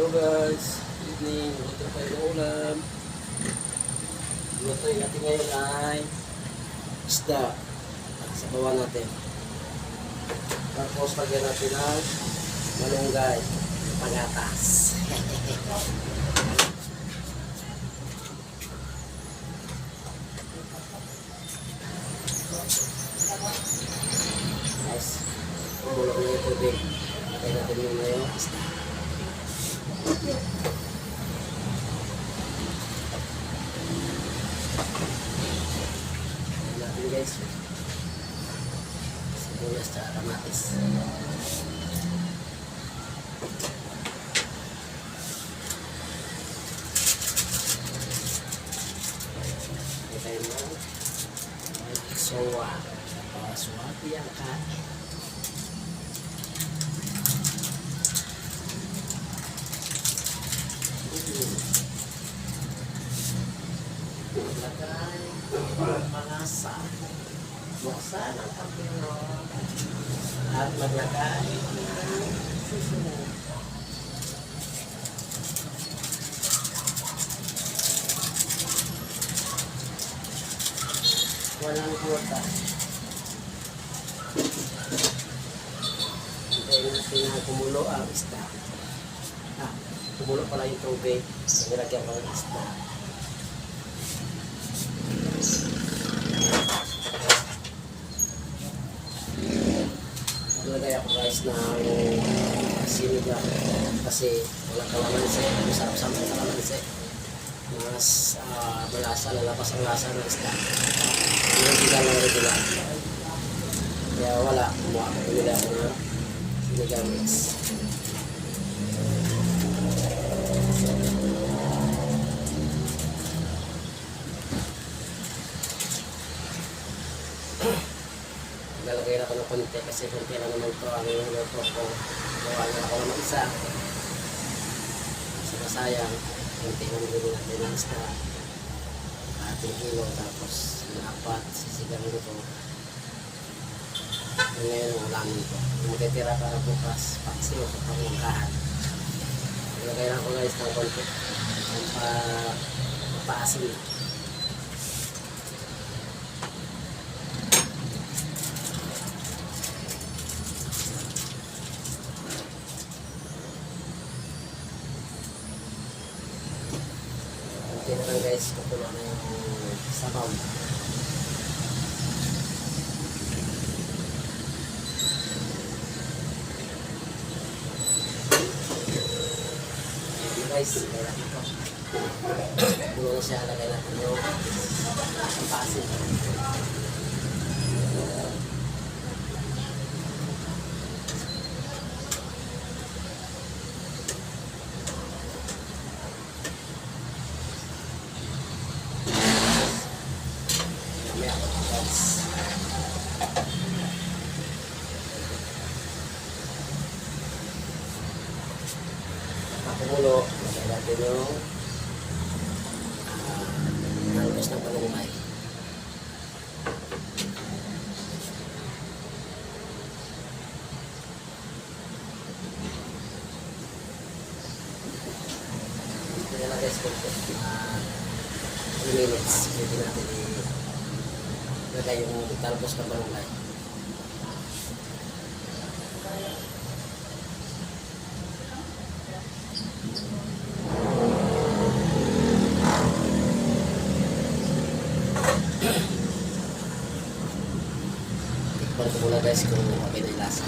Hello guys, good evening. Luto tayo ng ulam. Luto natin ngayon ay isda. Sa bawa natin. Tapos lagyan natin ng malunggay. Pagatas. Guys, kumulok na yung tubig. Lagyan natin yung isda. Ayan natin guys. Sibuyas at kamatis. Ito tayo na. Sowa. Suwati ang kain. Maglagay ng malasa. Buksan ang kapino. At maglagay ng susunod. Walang kuwata. Hintayin natin na kumulo ang isda. Ah, kumulo pala yung tubig. Nilagyan ng isda. Naglagay ako guys ng sinigang kasi wala kalamansi. Masarap sa mga kalamansi. Mas ah, malasa, lalabas ang lasa ng isda. Hindi lang lang regular. Kaya wala, kumuha ko nila ako ng sinigang mix. Lalagay na ako ng konti kasi konti lang naman ito ang luto ko. Gawa na ako naman isa. Kasi masayang. Konti lang nilili natin ng isda. Ating kilo tapos yung apat sisigang luto. Yung ngayon ang ulamin ko. Yung matitira para bukas paksiw sa pangungkahan. Lalagay na ako guys ng konti. Ang pa paasin. Konti na lang guys, kukulo na yung sabaw. Ayan, guys, natin ito. Kulo na siya, lagay natin yung pasin. Mamaya, guys. Pakumulo, lagay natin yung ah, nalabas ng palungkay. Kaya na guys, kung 3 minutes, pwede natin ilagay yung talbos ng palungkay. Guys kung okay na yung lasa.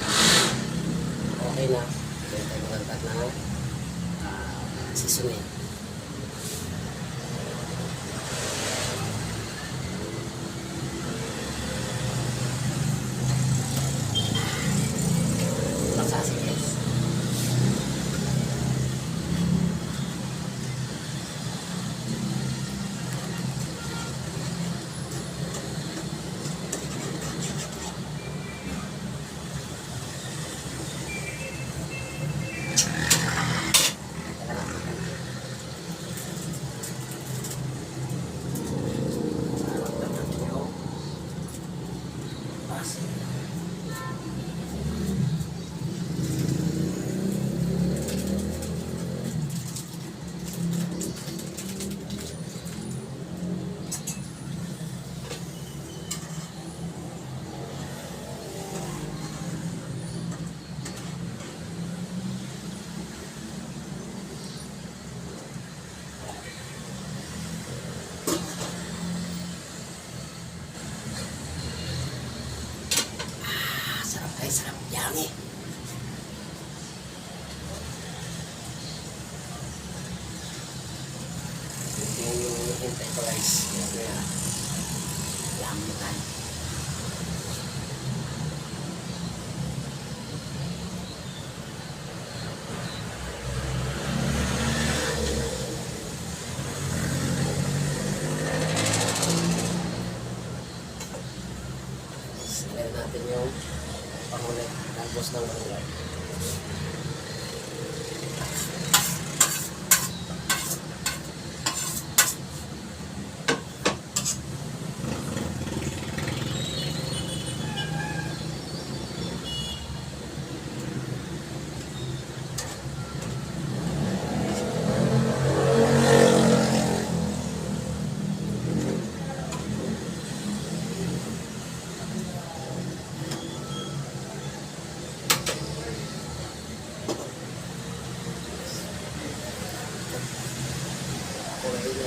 Okay na. Kaya tayo magandang na uh, seasoning. Magsasig guys. Teka lang. Guys, yan na. Yummy tayo. Natin yung pangulit tapos ng barangay. Kumain na tayo na doon kaya alam niyo tapos wala mo tayo. Maulan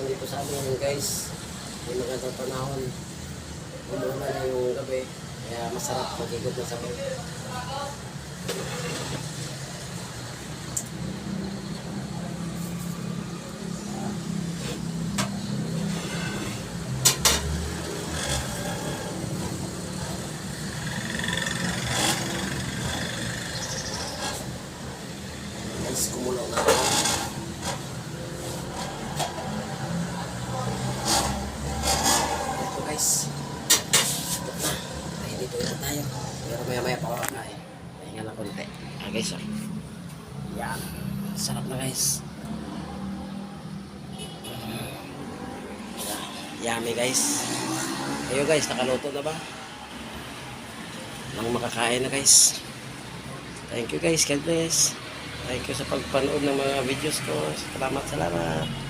naman dito sa amin guys. May magandang panahon. Umulan na yung gabi. Kaya masarap mag-ikot na sabaw. Guys, kumulo na ako. Ito guys. Ito na. Ay, dito na tayo. Pero maya maya pa ako kakain. Pahinga na konti. Ah guys, oh. Yan. Sarap na guys. Yummy guys. Ayo guys, nakaluto na ba? Nang makakain na guys. Thank you guys. God bless. Thank you sa pagpanood ng mga videos ko. Salamat, salamat.